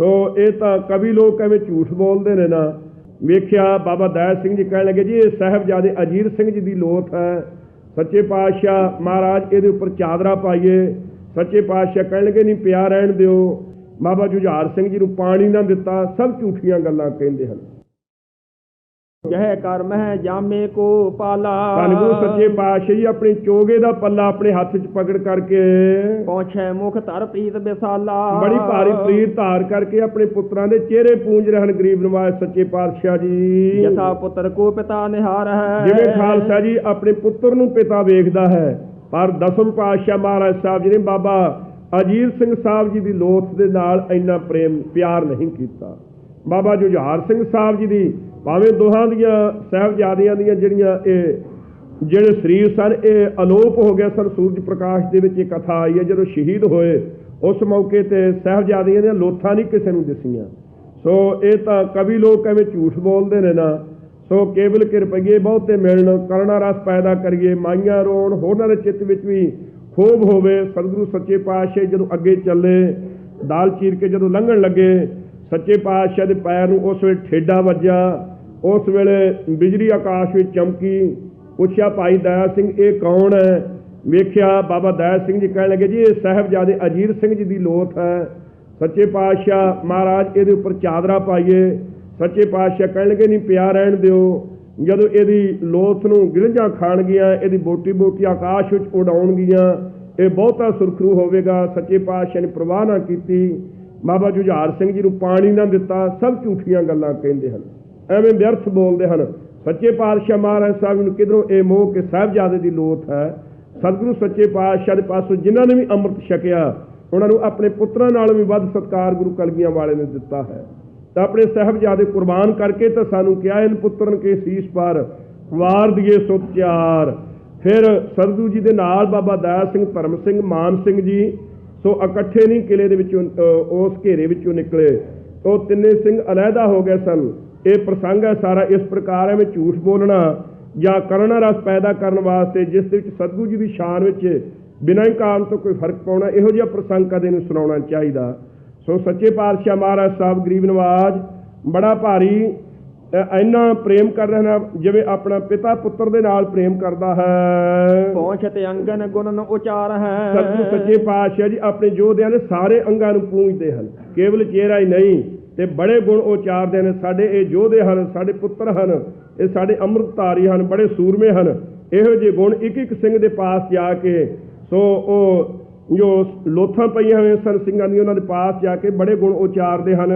ਸੋ ਇਹ ਤਾਂ ਕਵੀ ਲੋਕ ਐਵੇਂ ਝੂਠ ਬੋਲਦੇ ਨੇ ਨਾ। ਵੇਖਿਆ ਬਾਬਾ ਦਇਆ ਸਿੰਘ ਜੀ ਕਹਿਣ ਲੱਗੇ ਜੀ, ਇਹ ਸਾਹਿਬਜ਼ਾਦੇ ਅਜੀਰ ਸਿੰਘ ਜੀ ਦੀ ਲੋਥ ਹੈ। ਸੱਚੇ ਪਾਤਸ਼ਾਹ ਮਹਾਰਾਜ ਇਹਦੇ ਉੱਪਰ ਚਾਦਰਾ ਪਾਈਏ। ਸੱਚੇ ਪਾਤਸ਼ਾਹ ਕਹਿਣ ਲੱਗੇ, ਨਹੀਂ, ਪਿਆ ਰਹਿਣ ਦਿਓ। ਬਾਬਾ ਜੁਝਾਰ ਸਿੰਘ ਜੀ ਨੂੰ ਪਾਣੀ ਨਾ ਦਿੱਤਾ। ਸਭ ਝੂਠੀਆਂ ਗੱਲਾਂ ਕਹਿੰਦੇ ਹਨ। ਜਹ ਕਰ ਮਹਿ ਜਾਮੇ ਕੋ ਪਾਲਾ। ਧੰਨ ਗੁਰੂ ਸੱਚੇ ਪਾਤਸ਼ਾਹ ਆਪਣੀ ਚੋਗੇ ਦਾ ਪੱਲਾ ਆਪਣੇ ਹੱਥ 'ਚ ਪਕੜ ਕਰਕੇ। ਪਹੁੰਚੈ ਮੁਖ ਧਰ ਪ੍ਰੀਤ ਬਿਸਾਲਾ ਬੜੀ ਭਾਰੀ ਪ੍ਰੀਤ ਧਾਰ ਕਰਕੇ ਆਪਣੇ ਪੁੱਤਰਾਂ ਦੇ ਚਿਹਰੇ ਪੂੰਝ ਰਹੇ ਹਨ ਗਰੀਬ ਨਵਾਜ਼ ਸੱਚੇ ਪਾਤਸ਼ਾਹ ਜੀ। ਜਥਾ ਪੁੱਤਰ ਕੋ ਪਿਤਾ ਨਿਹਾਰ ਹੈ। ਜਿਵੇਂ ਖਾਲਸਾ ਜੀ ਆਪਣੇ ਪੁੱਤਰ ਨੂੰ ਪਿਤਾ ਵੇਖਦਾ ਹੈ ਪਰ ਦਸਮ ਪਾਤਸ਼ਾਹ ਮਹਾਰਾਜ ਸਾਹਿਬ ਜੀ ਨੇ ਬਾਬਾ ਅਜੀਤ ਸਿੰਘ ਸਾਹਿਬ ਜੀ ਦੀ ਲੋਥ ਦੇ ਨਾਲ ਇੰਨਾ ਪ੍ਰੇਮ ਪਿਆਰ ਨਹੀਂ ਕੀਤਾ। ਬਾਬਾ ਜੁਝਾਰ ਸਿੰਘ ਸਾਹਿਬ ਜੀ ਦੀ ਭਾਵੇਂ ਦੋਹਾਂ ਦੀਆਂ ਸਾਹਿਬਜ਼ਾਦਿਆਂ ਦੀਆਂ ਜਿਹੜੀਆਂ ਇਹ ਜਿਹੜੇ ਸਰੀਰ ਸਨ, ਇਹ ਅਲੋਪ ਹੋ ਗਏ ਸਨ। ਸੂਰਜ ਪ੍ਰਕਾਸ਼ ਦੇ ਵਿੱਚ ਇਹ ਕਥਾ ਆਈ ਹੈ, ਜਦੋਂ ਸ਼ਹੀਦ ਹੋਏ, ਉਸ ਮੌਕੇ ਤੇ ਸਾਹਿਬਜ਼ਾਦਿਆਂ ਦੀਆਂ ਲੋਥਾਂ ਨਹੀਂ ਕਿਸੇ ਨੂੰ ਦਿਸੀਆਂ ਸੋ ਇਹ ਤਾਂ ਕਵੀ ਲੋਕ ਐਵੇਂ ਝੂਠ ਬੋਲਦੇ ਨੇ ਨਾ। ਸੋ ਕੇਵਲ ਕਿਰਪਈਏ ਬਹੁਤੇ ਮਿਲਣ ਕਰਨਾ ਰਸ ਪੈਦਾ ਕਰੀਏ, ਮਾਈਆਂ ਰੋਣ, ਹੋਰਨਾਂ ਦੇ ਚਿੱਤ ਵਿੱਚ ਵੀ ਖੋਬ ਹੋਵੇ। ਸਤਿਗੁਰੂ ਸੱਚੇ ਪਾਤਸ਼ਾਹ ਜਦੋਂ ਅੱਗੇ ਚੱਲੇ, ਦਾਲ ਚੀਰ ਕੇ ਜਦੋਂ ਲੰਘਣ ਲੱਗੇ, ਸੱਚੇ ਪਾਤਸ਼ਾਹ ਦੇ ਪੈਰ ਨੂੰ ਉਸ ਵੇਲੇ ਠੇਡਾ ਵੱਜਾ ਉਸ ਵੇਲੇ ਬਿਜਲੀ ਆਕਾਸ਼ ਵਿੱਚ ਚਮਕੀ, ਪੁੱਛਿਆ, ਭਾਈ ਦਇਆ ਸਿੰਘ, ਇਹ ਕੌਣ ਹੈ? ਵੇਖਿਆ, ਬਾਬਾ ਦਇਆ ਸਿੰਘ ਜੀ, ਕਹਿਣ ਲੱਗੇ, ਜੀ, ਇਹ ਸਾਹਿਬਜ਼ਾਦੇ ਅਜੀਰ ਸਿੰਘ ਜੀ ਦੀ ਲੋਥ ਹੈ। ਸੱਚੇ ਪਾਤਸ਼ਾਹ ਮਹਾਰਾਜ ਇਹਦੇ ਉੱਪਰ ਚਾਦਰਾ ਪਾਈਏ। ਸੱਚੇ ਪਾਤਸ਼ਾਹ ਕਹਿਣ ਲੱਗੇ, ਨਹੀਂ, ਪਿਆ ਰਹਿਣ ਦਿਓ। ਜਦੋਂ ਇਹਦੀ ਲੋਥ ਨੂੰ ਗਿਲਝਾਂ ਖਾਣਗੀਆਂ, ਇਹਦੀ ਬੋਟੀ ਬੋਟੀ ਆਕਾਸ਼ ਵਿੱਚ ਉਡਾਉਣਗੀਆਂ, ਇਹ ਬਹੁਤਾ ਸੁਰਖਰੂ ਹੋਵੇਗਾ। ਸੱਚੇ ਪਾਤਸ਼ਾਹ ਨੇ ਪ੍ਰਵਾਹ ਨਾ ਕੀਤੀ। ਬਾਬਾ ਜੁਝਾਰ ਸਿੰਘ ਜੀ ਨੂੰ ਪਾਣੀ ਨਾ ਦਿੱਤਾ। ਸਭ ਝੂਠੀਆਂ ਗੱਲਾਂ ਕਹਿੰਦੇ ਹਨ। ਐਵੇਂ ਵਿਅਰਥ ਬੋਲਦੇ ਹਨ। ਸੱਚੇ ਪਾਤਸ਼ਾਹ ਮਹਾਰਾਜ ਸਾਹਿਬ ਨੂੰ ਕਿਧਰੋਂ ਇਹ ਮੋਹ ਕੇ ਸਾਹਿਬਜ਼ਾਦੇ ਦੀ ਲੋਥ ਹੈ? ਸਤਿਗੁਰੂ ਸੱਚੇ ਪਾਤਸ਼ਾਹ ਦੇ ਪਾਸੋਂ ਜਿਨ੍ਹਾਂ ਨੇ ਵੀ ਅੰਮ੍ਰਿਤ ਛਕਿਆ, ਉਹਨਾਂ ਨੂੰ ਆਪਣੇ ਪੁੱਤਰਾਂ ਨਾਲ ਵੀ ਵੱਧ ਸਤਕਾਰ ਗੁਰੂ ਕਲਗੀਆਂ ਵਾਲੇ ਨੇ ਦਿੱਤਾ ਹੈ। ਤਾਂ ਆਪਣੇ ਸਾਹਿਬਜ਼ਾਦੇ ਕੁਰਬਾਨ ਕਰਕੇ ਤਾਂ ਸਾਨੂੰ ਕਿਹਾ, ਇਨ ਪੁੱਤਰਨ ਕੇ ਸੀਸ ਪਰ, ਵਾਰ ਦੀਏ ਸੁਤ ਚਾਰ ਫਿਰ ਸਰਦੂ ਜੀ ਦੇ ਨਾਲ ਬਾਬਾ ਦਇਆ ਸਿੰਘ ਧਰਮ ਸਿੰਘ, ਮਾਨ ਸਿੰਘ ਜੀ, ਸੋ ਇਕੱਠੇ ਨਹੀਂ ਕਿਲੇ ਦੇ ਵਿੱਚੋਂ ਉਸ ਘੇਰੇ ਵਿੱਚੋਂ ਨਿਕਲੇ। ਉਹ ਤਿੰਨੇ ਸਿੰਘ ਅਲੱਗਾ ਹੋ ਗਏ ਸਨ। ਇਹ ਪ੍ਰਸੰਗ ਹੈ ਸਾਰਾ ਇਸ ਪ੍ਰਕਾਰ ਹੈ ਵਿੱਚ ਝੂਠ ਬੋਲਣਾ ਜਾਂ ਕਰਨਾ ਰਸ ਪੈਦਾ ਕਰਨ ਵਾਸਤੇ ਜਿਸ ਦੇ ਵਿੱਚ ਸਤਿਗੁਰੂ ਜੀ ਦੀ ਸ਼ਾਨ ਵਿੱਚ ਬਿਨਾਂ ਹੀ ਕਾਰਨ ਤੋਂ ਕੋਈ ਫ਼ਰਕ ਪਾਉਣਾ ਇਹੋ ਜਿਹਾ ਪ੍ਰਸੰਗ ਕਦੇ ਨੂੰ ਸੁਣਾਉਣਾ ਚਾਹੀਦਾ। ਸੋ ਸੱਚੇ ਪਾਤਸ਼ਾਹ ਮਹਾਰਾਜ ਸਾਹਿਬ ਗਰੀਬ ਨਵਾਜ ਬੜਾ ਭਾਰੀ ਇੰਨਾ ਪ੍ਰੇਮ ਕਰ ਰਿਹਾ ਨਾ ਜਿਵੇਂ ਆਪਣਾ ਪਿਤਾ ਪੁੱਤਰ ਦੇ ਨਾਲ ਪ੍ਰੇਮ ਕਰਦਾ ਹੈ। ਪਹੁੰਚਤ ਅੰਗਨ ਗੁਣਨ ਉਚਾਰ ਹੈ। ਸਤਿਗੁਰੂ ਸੱਚੇ ਪਾਤਸ਼ਾਹ ਜੀ ਆਪਣੇ ਯੋਧਿਆਂ ਦੇ ਸਾਰੇ ਅੰਗਾਂ ਨੂੰ ਪੂਜਦੇ ਹਨ। ਕੇਵਲ ਚਿਹਰਾ ਹੀ ਨਹੀਂ ਤੇ ਬੜੇ ਗੁਣ ਉਚਾਰਦੇ ਨੇ ਸਾਡੇ ਇਹ ਯੋਧੇ ਹਨ, ਸਾਡੇ ਪੁੱਤਰ ਹਨ, ਇਹ ਸਾਡੇ ਅੰਮ੍ਰਿਤਧਾਰੀ ਹਨ, ਬੜੇ ਸੂਰਮੇ ਹਨ। ਇਹੋ ਜਿਹੇ ਗੁਣ ਇੱਕ ਇੱਕ ਸਿੰਘ ਦੇ ਪਾਸ ਜਾ ਕੇ, ਸੋ ਉਹ ਜੋ ਲੋਥਾਂ ਪਈਆਂ ਹੋਈਆਂ ਸਨ ਸਿੰਘਾਂ ਦੀਆਂ ਉਹਨਾਂ ਦੇ ਪਾਸ ਜਾ ਕੇ ਬੜੇ ਗੁਣ ਉਚਾਰਦੇ ਹਨ।